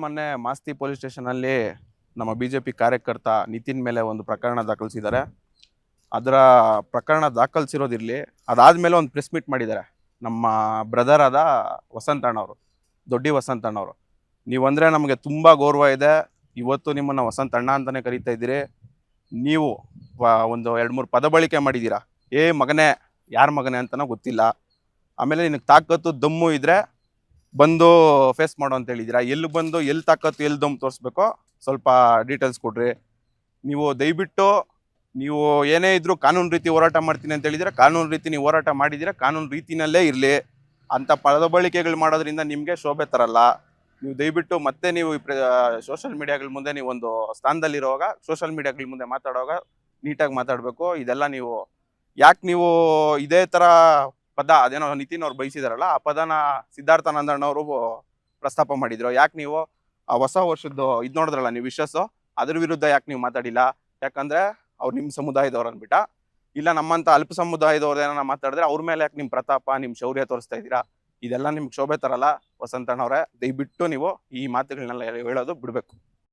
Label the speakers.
Speaker 1: ಮೊನ್ನೆ ಮಾಸ್ತಿ ಪೊಲೀಸ್ ಸ್ಟೇಷನಲ್ಲಿ ನಮ್ಮ ಬಿಜೆಪಿ ಕಾರ್ಯಕರ್ತ ನಿತಿನ್ ಮೇಲೆ ಒಂದು ಪ್ರಕರಣ ದಾಖಲಿಸಿದ್ದಾರೆ. ಅದರ ಪ್ರಕರಣ ದಾಖಲಿಸಿರೋದಿರಲಿ, ಅದಾದ್ಮೇಲೆ ಒಂದು ಪ್ರೆಸ್ ಮೀಟ್ ಮಾಡಿದ್ದಾರೆ. ನಮ್ಮ ಬ್ರದರ್ ಆದ ವಸಂತ ಅಣ್ಣವರು, ದೊಡ್ಡಿ ವಸಂತ ಅಣ್ಣವರು. ನೀವಂದರೆ ನಮಗೆ ತುಂಬ ಗೌರವ ಇದೆ. ಇವತ್ತು ನಿಮ್ಮನ್ನು ವಸಂತ ಅಣ್ಣ ಅಂತಲೇ ಕರೀತಾ ಇದ್ದೀರಿ. ನೀವು ಒಂದು ಎರಡು ಮೂರು ಪದ ಬಳಕೆ ಮಾಡಿದ್ದೀರಾ? ಏ ಮಗನೇ, ಯಾರ ಮಗನೇ ಅಂತನೋ ಗೊತ್ತಿಲ್ಲ. ಆಮೇಲೆ ನಿನಗೆ ತಾಕತ್ತು, ದಮ್ಮು ಇದ್ರೆ ಬಂದು ಫೇಸ್ ಮಾಡು ಅಂತ ಹೇಳಿದ್ದೀರಾ? ಎಲ್ಲಿ ಬಂದು, ಎಲ್ಲಿ ತಾಕತ್ತು, ಎಲ್ಲಿ ದಮ್ ತೋರಿಸ್ಬೇಕೋ ಸ್ವಲ್ಪ ಡೀಟೇಲ್ಸ್ ಕೊಡ್ರಿ. ನೀವು ದಯವಿಟ್ಟು ನೀವು ಏನೇ ಇದ್ದರೂ ಕಾನೂನು ರೀತಿ ಹೋರಾಟ ಮಾಡ್ತೀನಿ ಅಂತ ಹೇಳಿದ್ರೆ ಕಾನೂನು ರೀತಿ ನೀವು ಹೋರಾಟ ಮಾಡಿದ್ದೀರಾ? ಕಾನೂನು ರೀತಿನಲ್ಲೇ ಇರಲಿ. ಅಂಥ ಪದ ಬಳಕೆಗಳು ಮಾಡೋದ್ರಿಂದ ನಿಮಗೆ ಶೋಭೆ ತರಲ್ಲ. ನೀವು ದಯವಿಟ್ಟು ಮತ್ತೆ ನೀವು ಸೋಷಲ್ ಮೀಡಿಯಾಗಳ ಮುಂದೆ ನೀವು ಒಂದು ಸ್ಥಾನದಲ್ಲಿರುವಾಗ ಸೋಷಲ್ ಮೀಡಿಯಾಗಳ ಮುಂದೆ ಮಾತಾಡುವಾಗ ನೀಟಾಗಿ ಮಾತಾಡಬೇಕು. ಇದೆಲ್ಲ ನೀವು ಯಾಕೆ ನೀವು ಇದೇ ಥರ ಪದ, ಅದೇನೋ ನಿತಿನ್ ಅವ್ರು ಬಯಸಿದಾರಲ್ಲ, ಆ ಪದನ ಸಿದ್ಧಾರ್ಥ ನಂದಣ್ಣವರು ಪ್ರಸ್ತಾಪ ಮಾಡಿದ್ರು. ಯಾಕೆ ನೀವು, ಆ ಹೊಸ ವರ್ಷದ್ದು ಇದು ನೋಡಿದ್ರಲ್ಲ ನೀವು ವಿಶ್ವಾಸ ಅದ್ರ ವಿರುದ್ಧ ಯಾಕೆ ನೀವು ಮಾತಾಡಿಲ್ಲ? ಯಾಕಂದ್ರೆ ಅವ್ರು ನಿಮ್ಮ ಸಮುದಾಯದವ್ರು ಅಂದ್ಬಿಟ್ಟ. ಇಲ್ಲ, ನಮ್ಮಂತ ಅಲ್ಪ ಸಮುದಾಯದವ್ರು ಏನಾರ ಮಾತಾಡಿದ್ರೆ ಅವ್ರ ಮೇಲೆ ಯಾಕೆ ನಿಮ್ಮ ಪ್ರತಾಪ ನಿಮ್ಮ ಶೌರ್ಯ ತೋರಿಸ್ತಾ ಇದ್ದೀರಾ? ಇದೆಲ್ಲ ನಿಮ್ಗೆ ಶೋಭೆ ತರಲ್ಲ, ವಸಂತಣ್ಣವ್ರೆ. ದಯವಿಟ್ಟು ನೀವು ಈ ಮಾತುಗಳನ್ನೆಲ್ಲ ಹೇಳೋದು ಬಿಡಬೇಕು.